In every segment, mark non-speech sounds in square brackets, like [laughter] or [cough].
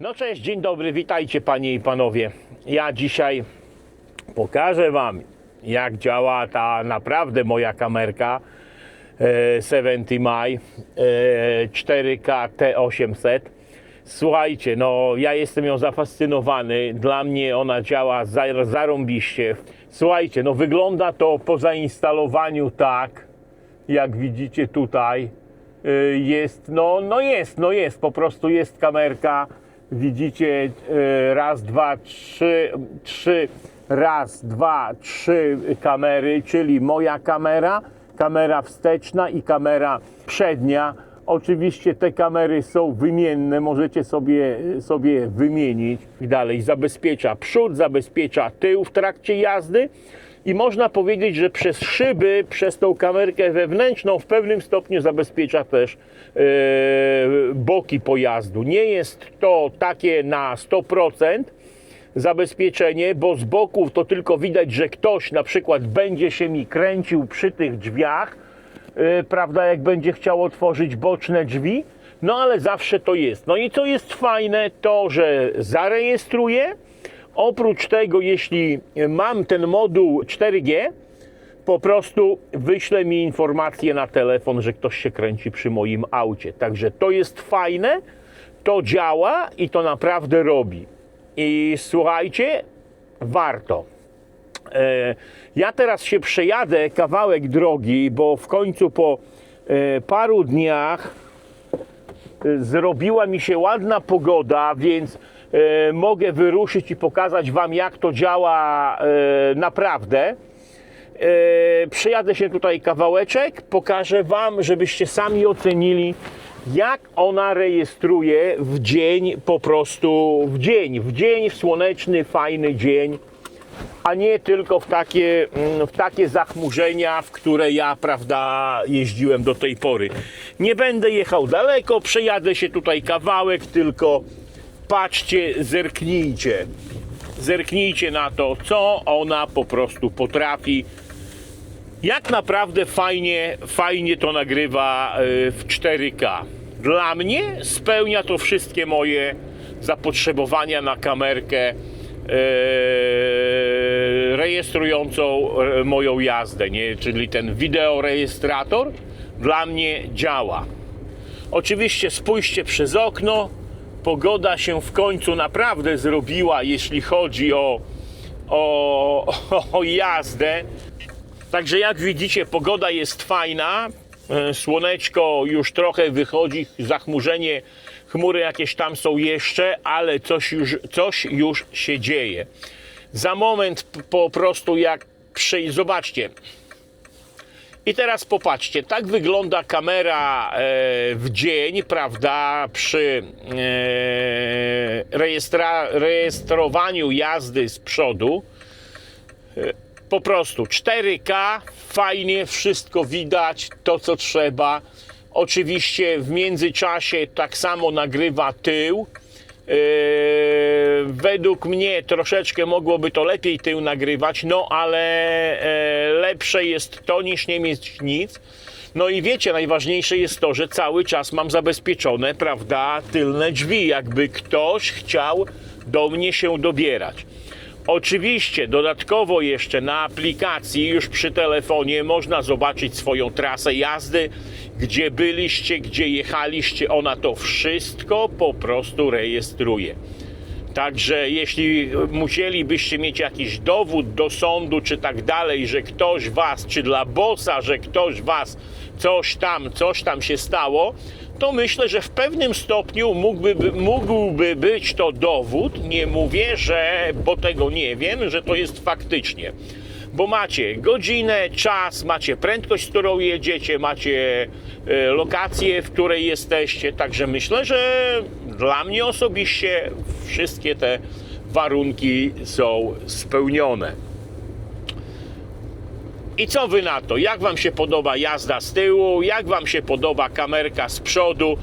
No cześć, dzień dobry, witajcie panie i panowie. Ja dzisiaj pokażę wam jak działa ta naprawdę moja kamerka e, 70 Mai e, 4K T800. Słuchajcie, no ja jestem ją zafascynowany. Dla mnie ona działa za- zarąbiście. Słuchajcie, no wygląda to po zainstalowaniu tak, jak widzicie tutaj, y, jest, no, no jest, no jest, po prostu jest kamerka, widzicie, y, raz, dwa, trzy, trzy, raz, dwa, trzy kamery, czyli moja kamera, kamera wsteczna i kamera przednia. Oczywiście te kamery są wymienne, możecie sobie, sobie wymienić dalej. Zabezpiecza przód, zabezpiecza tył w trakcie jazdy i można powiedzieć, że przez szyby, przez tą kamerkę wewnętrzną w pewnym stopniu zabezpiecza też e, boki pojazdu. Nie jest to takie na 100% zabezpieczenie, bo z boków to tylko widać, że ktoś na przykład będzie się mi kręcił przy tych drzwiach, e, prawda, jak będzie chciał otworzyć boczne drzwi, no ale zawsze to jest. No i co jest fajne, to że zarejestruję, Oprócz tego, jeśli mam ten moduł 4G, po prostu wyśle mi informację na telefon, że ktoś się kręci przy moim aucie. Także to jest fajne, to działa i to naprawdę robi. I słuchajcie, warto. E, Ja teraz się przejadę kawałek drogi, bo w końcu po e, paru dniach e, zrobiła mi się ładna pogoda, więc mogę wyruszyć i pokazać Wam, jak to działa naprawdę. E, Przejadę się tutaj kawałeczek, pokażę Wam, żebyście sami ocenili, jak ona rejestruje w dzień, po prostu w dzień, w dzień, w słoneczny, fajny dzień a nie tylko w takie, mm, w takie zachmurzenia, w które ja, prawda, jeździłem do tej pory. Nie będę jechał daleko, przejadę się tutaj kawałek, tylko patrzcie, zerknijcie. Zerknijcie na to, co ona po prostu potrafi. Jak naprawdę fajnie, fajnie to nagrywa y, w 4K. Dla mnie spełnia to wszystkie moje zapotrzebowania na kamerkę e, rejestrującą e, moją jazdę, nie? czyli ten wideorejestrator dla mnie działa. Oczywiście spójrzcie przez okno, pogoda się w końcu naprawdę zrobiła, jeśli chodzi o, o, [laughs] o jazdę. Także jak widzicie, pogoda jest fajna. E, Słoneczko już trochę wychodzi, zachmurzenie, chmury jakieś tam są jeszcze, ale coś już, coś już się dzieje. Za moment po prostu jak przy... Zobaczcie. I teraz popatrzcie, tak wygląda kamera e, w dzień, prawda, przy e, rejestrowaniu jazdy z przodu po prostu 4K, fajnie, wszystko widać, to co trzeba. Oczywiście w międzyczasie tak samo nagrywa tył. Yy, według mnie troszeczkę mogłoby to lepiej tył nagrywać, no ale e, lepsze jest to niż nie mieć nic. No i wiecie, najważniejsze jest to, że cały czas mam zabezpieczone, prawda, tylne drzwi, jakby ktoś chciał do mnie się dobierać. Oczywiście dodatkowo jeszcze na aplikacji już przy telefonie można zobaczyć swoją trasę jazdy, gdzie byliście, gdzie jechaliście. Ona to wszystko po prostu rejestruje. Także jeśli musielibyście mieć jakiś dowód do sądu czy tak dalej, że ktoś was, czy dla bossa, że ktoś was coś tam, coś tam się stało, to myślę, że w pewnym stopniu mógłby, mógłby być to dowód. Nie mówię, że, bo tego nie wiem, że to jest faktycznie. Bo macie godzinę, czas, macie prędkość, z którą jedziecie, macie e, lokację, w której jesteście. Także myślę, że dla mnie osobiście wszystkie te warunki są spełnione. I co wy na to? Jak wam się podoba jazda z tyłu? Jak wam się podoba kamerka z przodu?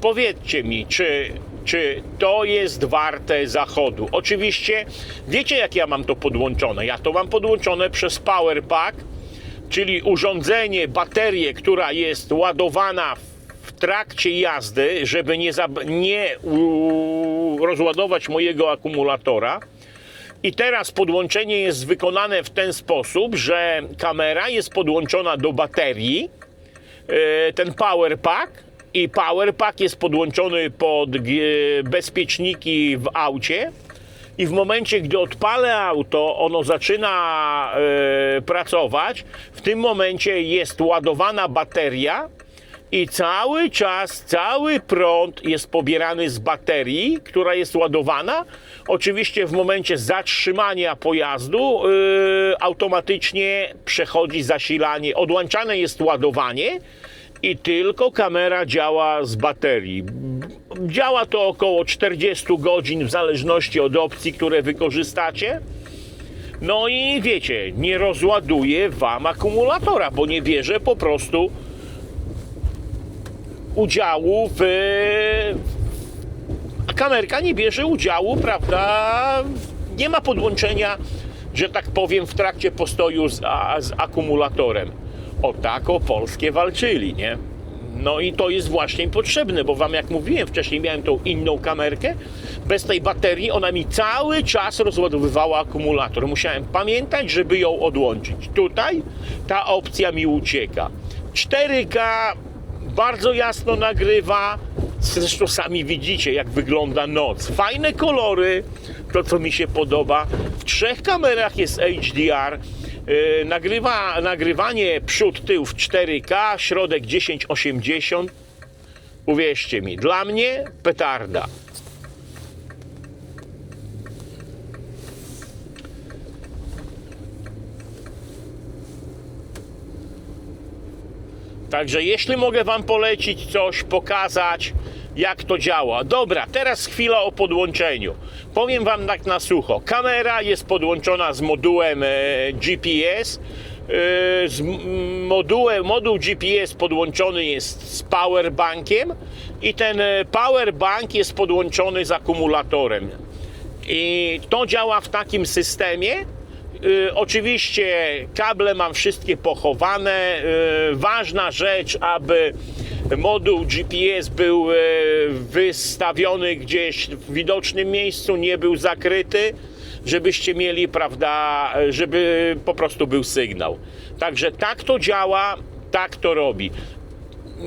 Powiedzcie mi, czy, czy to jest warte zachodu? Oczywiście wiecie, jak ja mam to podłączone. Ja to mam podłączone przez Powerpack, czyli urządzenie, baterię, która jest ładowana w trakcie jazdy, żeby nie, nie rozładować mojego akumulatora. I teraz podłączenie jest wykonane w ten sposób, że kamera jest podłączona do baterii, e, ten power pack. I power pack jest podłączony pod bezpieczniki w aucie. I w momencie, gdy odpalę auto, ono zaczyna e, pracować, w tym momencie jest ładowana bateria i cały czas, cały prąd jest pobierany z baterii, która jest ładowana. Oczywiście w momencie zatrzymania pojazdu yy, automatycznie przechodzi zasilanie, odłączane jest ładowanie i tylko kamera działa z baterii. Działa to około 40 godzin w zależności od opcji, które wykorzystacie. No i wiecie, nie rozładuje wam akumulatora, bo nie bierze po prostu udziału w. A kamerka nie bierze udziału, prawda? Nie ma podłączenia, że tak powiem, w trakcie postoju z, a, z akumulatorem. O tak o polskie walczyli, nie? No i to jest właśnie potrzebne, bo wam jak mówiłem wcześniej, miałem tą inną kamerkę. Bez tej baterii ona mi cały czas rozładowywała akumulator. Musiałem pamiętać, żeby ją odłączyć. Tutaj ta opcja mi ucieka. 4K bardzo jasno nagrywa. Zresztą sami widzicie, jak wygląda noc. Fajne kolory, to co mi się podoba. W trzech kamerach jest HDR. Yy, nagrywa, nagrywanie przód, tył w 4K, środek 1080. Uwierzcie mi, dla mnie petarda. Także jeśli mogę Wam polecić coś, pokazać, jak to działa. Dobra, teraz chwila o podłączeniu. Powiem Wam tak na sucho. Kamera jest podłączona z modułem e, GPS. E, z modułem, moduł GPS podłączony jest z powerbankiem i ten e, powerbank jest podłączony z akumulatorem. I to działa w takim systemie. Y, oczywiście kable mam wszystkie pochowane. Y, ważna rzecz, aby moduł GPS był y, wystawiony gdzieś w widocznym miejscu, nie był zakryty, żebyście mieli, prawda, żeby po prostu był sygnał. Także tak to działa, tak to robi.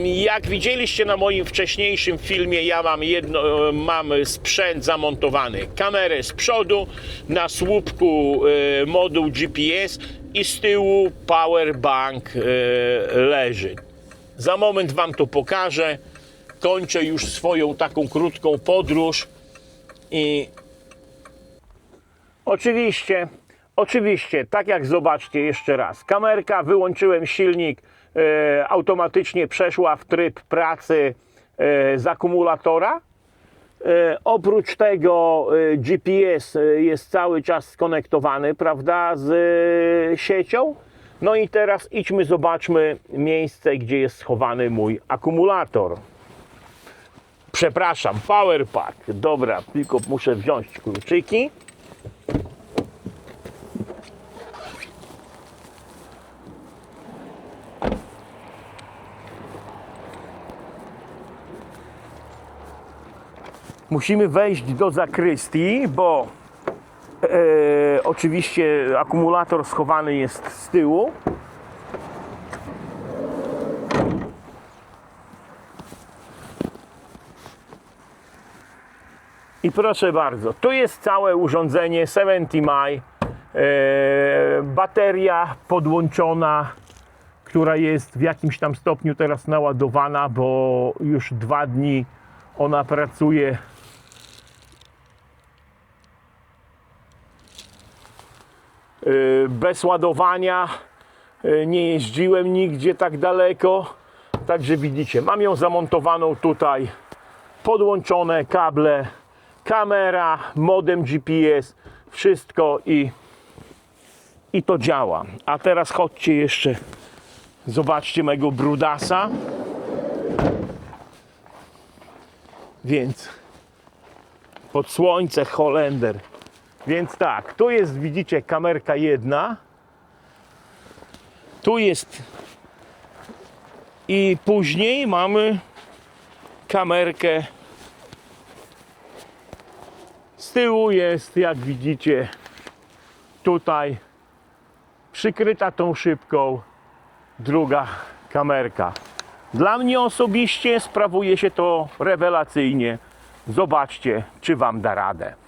Jak widzieliście na moim wcześniejszym filmie, ja mam, jedno, mam sprzęt zamontowany, kamerę z przodu, na słupku e, moduł GPS i z tyłu powerbank e, leży. Za moment Wam to pokażę. Kończę już swoją taką krótką podróż i Oczywiście, oczywiście, tak jak zobaczcie jeszcze raz, kamerka, wyłączyłem silnik, e, automatycznie przeszła w tryb pracy e, z akumulatora. E, oprócz tego e, GPS e, jest cały czas skonektowany, prawda, z e, siecią. No i teraz idźmy, zobaczmy miejsce, gdzie jest schowany mój akumulator. Przepraszam, power pack. Dobra, tylko muszę wziąć kluczyki. Musimy wejść do zakrystii, bo e, oczywiście akumulator schowany jest z tyłu. I proszę bardzo, tu jest całe urządzenie 70 maj. E, bateria podłączona, która jest w jakimś tam stopniu teraz naładowana, bo już dwa dni ona pracuje. Bez ładowania E, nie jeździłem nigdzie tak daleko. Także widzicie, mam ją zamontowaną tutaj. Podłączone kable, kamera, modem GPS, wszystko i, i to działa. A teraz chodźcie jeszcze, zobaczcie mego brudasa. Więc pod słońce Holender. Więc tak, tu jest, widzicie, kamerka jedna. Tu jest i później mamy kamerkę Z tyłu jest, jak widzicie, tutaj przykryta tą szybką druga kamerka. Dla mnie osobiście sprawuje się to rewelacyjnie. Zobaczcie, czy Wam da radę.